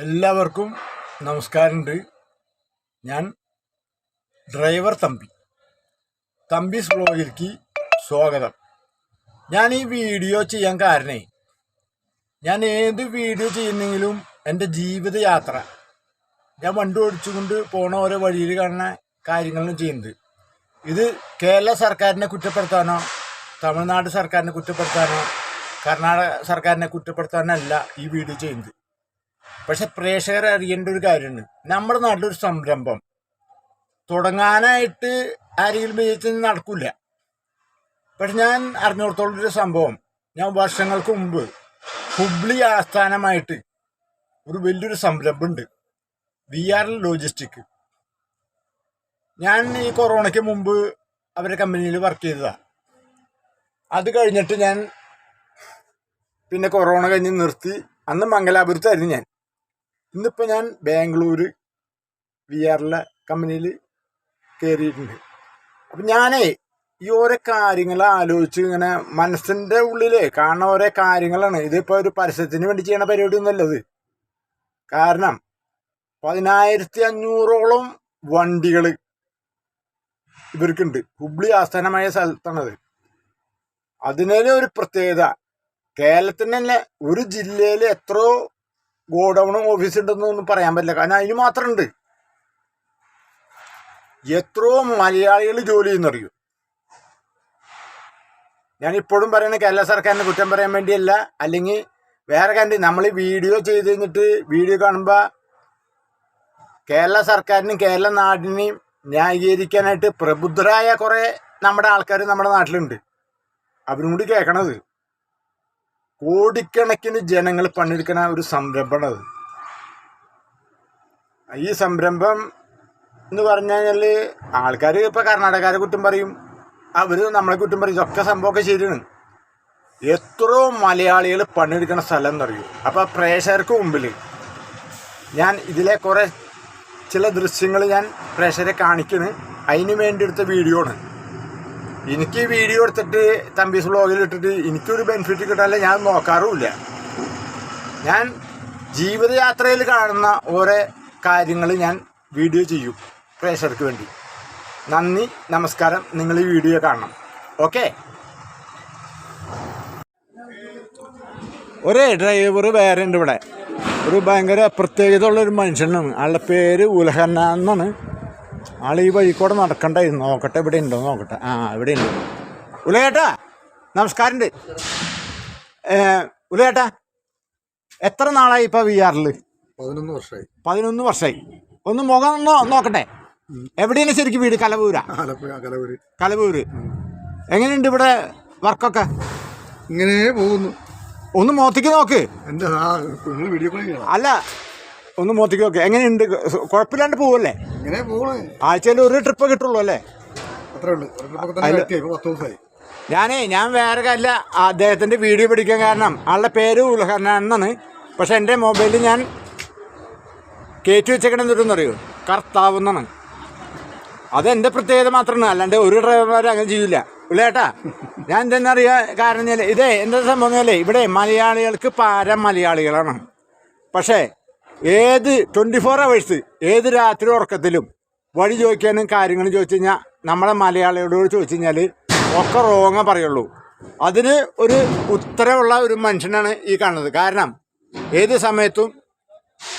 എല്ലാവർക്കും നമസ്കാരമുണ്ട്. ഞാൻ ഡ്രൈവർ തമ്പി. തമ്പീസ് ബ്ലോഗിലേക്ക് സ്വാഗതം. ഞാൻ ഈ വീഡിയോ ചെയ്യാൻ കാരണേ ഞാൻ ഏത് വീഡിയോ ചെയ്യുന്നെങ്കിലും എന്റെ ജീവിതയാത്ര ഞാൻ വണ്ടി ഓടിച്ചുകൊണ്ട് പോണ ഓരോ വഴിയിൽ കാണുന്ന കാര്യങ്ങളും ചെയ്യുന്നത്. ഇത് കേരള സർക്കാരിനെ കുറ്റപ്പെടുത്താനോ തമിഴ്നാട് സർക്കാരിനെ കുറ്റപ്പെടുത്താനോ കർണാടക സർക്കാരിനെ കുറ്റപ്പെടുത്താനല്ല ഈ വീഡിയോ ചെയ്യുന്നത്. പക്ഷെ പ്രേക്ഷകർ അറിയേണ്ട ഒരു കാര്യമുണ്ട്. നമ്മുടെ നാട്ടിലൊരു സംരംഭം. തുടങ്ങാനായിട്ട് ആരെങ്കിലും വിജയിച്ച നടക്കില്ല പക്ഷെ ഞാൻ അറിഞ്ഞിടത്തോളം ഒരു സംഭവം. ഞാൻ വർഷങ്ങൾക്ക് മുമ്പ് ഹുബ്ലി ആസ്ഥാനമായിട്ട് ഒരു വലിയൊരു സംരംഭമുണ്ട്. വി ആർ ലോജിസ്റ്റിക് ഞാൻ ഈ കൊറോണയ്ക്ക് മുമ്പ് അവരുടെ കമ്പനിയിൽ വർക്ക് ചെയ്തതാണ് അത് കഴിഞ്ഞിട്ട് ഞാൻ പിന്നെ കൊറോണ കഴിഞ്ഞ് നിർത്തി. അന്ന് മംഗലാപുരത്തായിരുന്നു ഞാൻ. ഇന്നിപ്പോൾ ഞാൻ ബാംഗ്ലൂർ വി ആറിലെ കമ്പനിയിൽ കയറിയിട്ടുണ്ട് അപ്പം ഞാനേ ഈ ഓരോ കാര്യങ്ങൾ ആലോചിച്ച് ഇങ്ങനെ മനസ്സിന്റെ ഉള്ളിൽ കാണുന്ന ഓരോ കാര്യങ്ങളാണ്. ഇതിപ്പോൾ ഒരു പരസ്യത്തിന് വേണ്ടി ചെയ്യണ പരിപാടി ഒന്നുമല്ലത് കാരണം പതിനായിരത്തി അഞ്ഞൂറോളം വണ്ടികൾ ഇവർക്കുണ്ട്. ഹുബ്ലി ആസ്ഥാനമായ സ്ഥലത്താണത്. അതിനൊരു പ്രത്യേകത കേരളത്തിന് തന്നെ ഒരു ജില്ലയിൽ എത്രയോ ഗോഡൗണും ഓഫീസ് ഉണ്ടെന്നൊന്നും പറയാൻ പറ്റില്ല. കാരണം അതിന് മാത്രമുണ്ട് എത്രയോ മലയാളികൾ ജോലി ചെയ്യുന്നറിയോ? ഞാൻ ഇപ്പോഴും പറയുന്നത് കേരള സർക്കാരിനെ കുറ്റം പറയാൻ വേണ്ടിയല്ല. അല്ലെങ്കിൽ വേറെ കാര്യം നമ്മൾ വീഡിയോ ചെയ്ത് കഴിഞ്ഞിട്ട് വീഡിയോ കാണുമ്പോൾ കേരള സർക്കാരിനും കേരള നാടിനെയും ന്യായീകരിക്കാനായിട്ട് പ്രബുദ്ധരായ കുറേ നമ്മുടെ ആൾക്കാർ നമ്മുടെ നാട്ടിലുണ്ട്. അവരും കൂടി കേൾക്കണത്. കോടിക്കണക്കിന് ജനങ്ങൾ പണിയെടുക്കുന്ന ഒരു സംരംഭമാണ് അത് ഈ സംരംഭം എന്ന് പറഞ്ഞു കഴിഞ്ഞാൽ ആൾക്കാർ ഇപ്പോൾ കർണാടകക്കാരെ കുറ്റം പറയും. അവർ നമ്മളെ കുറ്റം പറയും. ഇതൊക്കെ സംഭവമൊക്കെ ശരിയാണ്. എത്രയോ മലയാളികൾ പണിയെടുക്കുന്ന സ്ഥലം എന്നറിയൂ? അപ്പോൾ പ്രേക്ഷകർക്ക് മുമ്പിൽ ഞാൻ ഇതിലെ കുറേ ചില ദൃശ്യങ്ങൾ ഞാൻ പ്രേക്ഷകരെ കാണിക്കുന്നു അതിന് വേണ്ടി എടുത്ത വീഡിയോ ആണ്. എനിക്ക് ഈ വീഡിയോ എടുത്തിട്ട് തമ്പീസ് വ്ളോഗിൽ ഇട്ടിട്ട് എനിക്കൊരു ബെനിഫിറ്റ് കിട്ടാൻ ഞാൻ നോക്കാറുമില്ല. ഞാൻ ജീവിതയാത്രയിൽ കാണുന്ന ഓരോ കാര്യങ്ങൾ ഞാൻ വീഡിയോ ചെയ്യും പ്രേക്ഷകർക്ക് വേണ്ടി. നന്ദി നമസ്കാരം. നിങ്ങൾ ഈ വീഡിയോ കാണണം. ഓക്കെ ഒരേ ഡ്രൈവർ വേറെ ഉണ്ട് ഇവിടെ. ഒരു ഭയങ്കര പ്രത്യേകത ഉള്ള ഒരു മനുഷ്യനാണ്. ആളുടെ പേര് ഉലഹന്ന ആൾ ഈ വഴി കൂടെ നടക്കണ്ടായിരുന്നു. നോക്കട്ടെ ഇവിടെ ഉണ്ടോ? നോക്കട്ടെ. ആ ഇവിടെ ഉണ്ട്. ഉലയേട്ടാ നമസ്കാരമുണ്ട്. ഉലയേട്ടാ എത്ര നാളായി ഇപ്പോൾ വി ആറിൽ പതിനൊന്ന് വർഷമായി പതിനൊന്ന് വർഷമായി ഒന്ന് മുഖം ഒന്ന് നോക്കട്ടെ. എവിടെയാണ് ശരിക്കും വീട്? കലവൂരാ? കലവൂര്. കലവൂര്. എങ്ങനെയുണ്ട് ഇവിടെ വർക്കൊക്കെ? ഇങ്ങനെ പോകുന്നു. ഒന്ന് മോത്തിക്ക് നോക്ക്. അല്ല ഒന്ന് മോത്തിക്ക് നോക്ക്. എങ്ങനെയുണ്ട്? കുഴപ്പമില്ലാണ്ട് പോവല്ലേ? ഇങ്ങനെ പോണ്? ആഴ്ചയിൽ ഒരു ട്രിപ്പ് കിട്ടുള്ളൂ അല്ലേ? അത്രേ ഉള്ളൂ. തന്നെ പത്ത് ദിവസമായി ഞാനേ ഞാൻ വേറെ അല്ല അദ്ദേഹത്തിന്റെ വീഡിയോ പിടിക്കാൻ കാരണം ആളുടെ പേര് ഉൽഹനാണെന്നാണ് പക്ഷെ എന്റെ മൊബൈലിൽ ഞാൻ കയറ്റി വെച്ചേക്കണം എന്നിട്ടൊന്നും അറിയോ കർത്താവ് എന്നാണ്. അതെന്റെ പ്രത്യേകത മാത്രമാണ്. അല്ലാണ്ട് ഒരു ഡ്രൈവർമാരും അങ്ങനെ ചെയ്യില്ല ഉള്ളേട്ടാ ഞാൻ എന്തെന്നറിയാ കാരണം ഇതേ എന്താ സംഭവം ഇവിടെ മലയാളികൾക്ക് പാര മലയാളികളാണ്. പക്ഷേ ഏത് ട്വന്റി ഫോർ അവേഴ്സ് ഏത് രാത്രി ഉറക്കത്തിലും? വഴി ചോദിക്കാനും കാര്യങ്ങൾ ചോദിച്ചു കഴിഞ്ഞാൽ നമ്മളെ മലയാളികളോട് ചോദിച്ചു കഴിഞ്ഞാൽ ഒക്കെ റോങ്ങ പറയുള്ളൂ. അതിന് ഒരു ഉത്തരവുള്ള ഒരു മനുഷ്യനാണ് ഈ കാണുന്നത്. കാരണം ഏത് സമയത്തും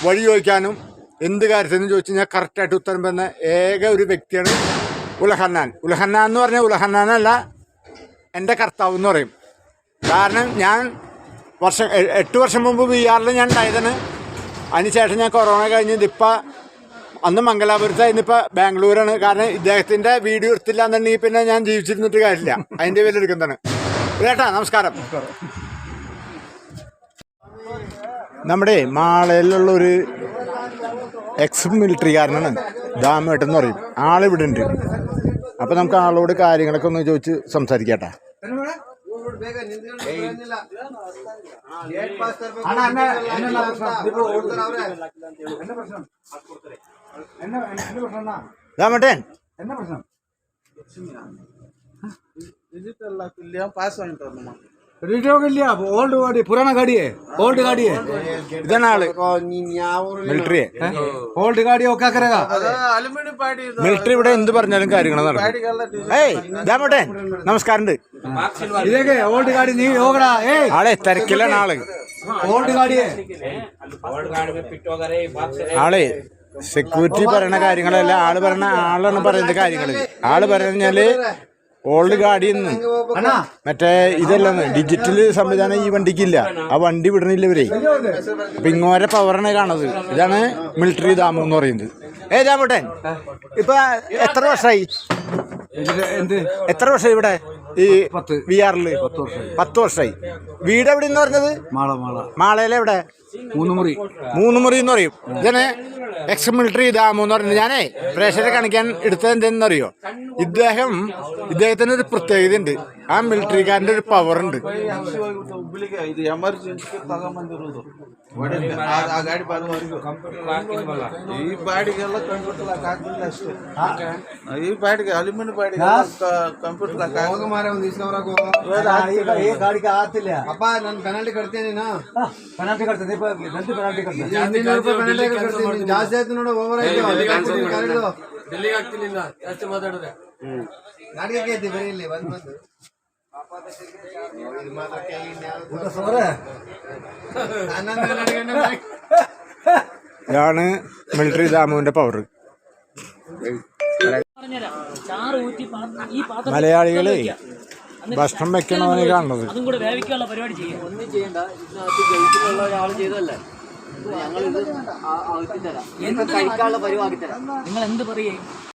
വഴി ചോദിക്കാനും എന്ത് കാര്യത്തിനും ചോദിച്ചു കഴിഞ്ഞാൽ കറക്റ്റായിട്ട് ഉത്തരം പറയുന്ന ഏക ഒരു വ്യക്തിയാണ് ഉലഹന്നാൻ. ഉലഹന്നാൻ എന്ന് പറഞ്ഞാൽ ഉലഹന്നാനല്ല എന്റെ കർത്താവ് എന്ന് പറയും. കാരണം ഞാൻ വർഷം എട്ട് വർഷം മുമ്പ് ബി ആറിൽ ഞാൻ ഉണ്ടായതാണ്. അതിനുശേഷം ഞാൻ കൊറോണ കഴിഞ്ഞ് ഇതിപ്പോൾ അന്ന് മംഗലാപുരത്ത് ഇന്നിപ്പോൾ ബാംഗ്ലൂരാണ്. കാരണം ഇദ്ദേഹത്തിന്റെ വീഡിയോ എടുത്തില്ല എന്നുണ്ടെങ്കിൽ പിന്നെ ഞാൻ ജീവിച്ചിരുന്നിട്ട് കാര്യമില്ല. അതിന്റെ പേരിൽ എടുക്കുന്നതാണ്. ചേട്ടാ നമസ്കാരം. നമ്മുടെ മാളയിലുള്ള ഒരു എക്സ് മിലിറ്ററിക്കാരനാണ് ദാമേട്ടൻ എന്ന് പറയും. ആളിവിടെ ഉണ്ട് അപ്പം നമുക്ക് ആളോട് കാര്യങ്ങളൊക്കെ ഒന്ന് ചോദിച്ച് സംസാരിക്കട്ടെ. என்ன பிரச்சனை டிஜிட்டல் லாக் இல்லையா பாஸ் வாங்கிட்டு வரணுமா ഇല്ല ഓൾഡ് ഗാഡി പുരാണ ഗാഡിയെ ഓൾഡ് ഗാഡിയെ ഇതാണ് ആള് മിലിറ്ററിയെ ഓൾഡ് ഗാഡി ഒക്കെ കരക മിലിറ്ററി ഇവിടെ എന്ത് പറഞ്ഞാലും കാര്യങ്ങൾ നടക്കും ഏയ് ഇതാമട്ടെ നമസ്കാരം ഇതൊക്കെ ഓൾഡ് ഗാഡി നീ ಹೋಗಡ ഏയ് ആളെ തിരക്കിലാണ് ആള് ഓൾഡ് ഗാഡിയെ ആളെ സെക്യൂരിറ്റി പറയുന്ന കാര്യങ്ങളല്ല ആള് പറയുന്ന ആളാണ് പറയുന്ന കാര്യങ്ങള് ആള് പറഞ്ഞാല് ഓൾഡ് ഗാഡിന്ന് അണ്ണാ. മറ്റേ ഇതെല്ലാം ഡിജിറ്റൽ സംവിധാനം ഈ വണ്ടിക്കില്ല. ആ വണ്ടി വിടണില്ല ഇവരെ. അപ്പൊ ഇങ്ങോരെ പവറാണ് കാണത് ഇതാണ് മിലിറ്ററി ദാമു എന്ന് പറയുന്നത്. ഏ ദാമോട്ടൻ ഇപ്പൊ എത്ര വർഷമായി എന്ത്? എത്ര വർഷമായി ഇവിടെ? ഈ പത്ത്. വി ആറിൽ പത്ത് വർഷമായി വീട് എവിടെ എന്ന് പറഞ്ഞത്? മാള മാള. മാളയിലെവിടെ മൂന്ന് മുറി മൂന്ന് മുറി എന്ന് പറയും. ഇതാണ് എക്സ് മിലിറ്ററി ദാമു എന്ന് പറയുന്നത് ഞാനേ പ്രേക്ഷകരെ കാണിക്കാൻ എടുത്തത് എന്തെന്ന് അറിയോ ഇദ്ദേഹം ഇദ്ദേഹത്തിന് ഒരു പ്രത്യേകത ഉണ്ട് ആ മിലിറ്ററിക്കാരന്റെ ഒരു പവർ ഉണ്ട്. ಆ ಗಾಡಿ ಬರುವವರೆಗೂ ಈ ಬಾಡಿಗೆಲ್ಲ ಕಂಪ್ಯೂಟರ್ ಲಾಕ್ ಹಾಕಿಲ್ಲ ಅಷ್ಟೇ. ಈ ಬಾಡಿಗೆ ಅಲ್ಯೂಮಿನಿಯಂ ಬಾಡಿಗೆ ಕಂಪ್ಯೂಟರ್ ಲಾಕ್ ಈ ಗಾಡಿಗೆ ಆತಿಲ್ಲ. ಅಪ್ಪ ನಾನು ಪೆನಾಲ್ಟಿ ಕಟ್ತೀನಿ ನಾ ಪೆನಾಲ್ಟಿ ಕಟ್ತದೆ ಗಂಟು ಪೆನಾಲ್ಟಿ ಕಟ್ತದೆ ಇನ್ನೂರು ರೂಪಾಯಿ ಪೆನಾಲ್ಟಿ ಕಟ್ತೀನಿ. ಜಾಸ್ತಿ ಆಯ್ತು ನೋಡು ಓವರ್ ಆಯ್ತು. ಡೆಲ್ಲಿಗೆ ಜಾಸ್ತಿ ಮಾತಾಡಿದ್ರೆ. ನಾಡಿಗೆ ಬರೀ ಇಲ್ಲಿ ಬಂದ್ ಬಂದು ഇതാണ് മിലിറ്ററി ദാമുവിന്റെ പവർ മലയാളികൾ ഭക്ഷണം വെക്കണമെന്ന് കാണുന്നത്? അതും കൂടെ വേവിക്കാനുള്ള പരിപാടി ചെയ്യും ഒന്നും ചെയ്യണ്ട. ഇതിനകത്ത് ഗൾഫിലുള്ള ഒരാൾ ചെയ്തതല്ലേ? ഞങ്ങൾ ഇത് കഴിക്കാനുള്ള പരിപാടി തരാം നിങ്ങൾ എന്ത് പറയേ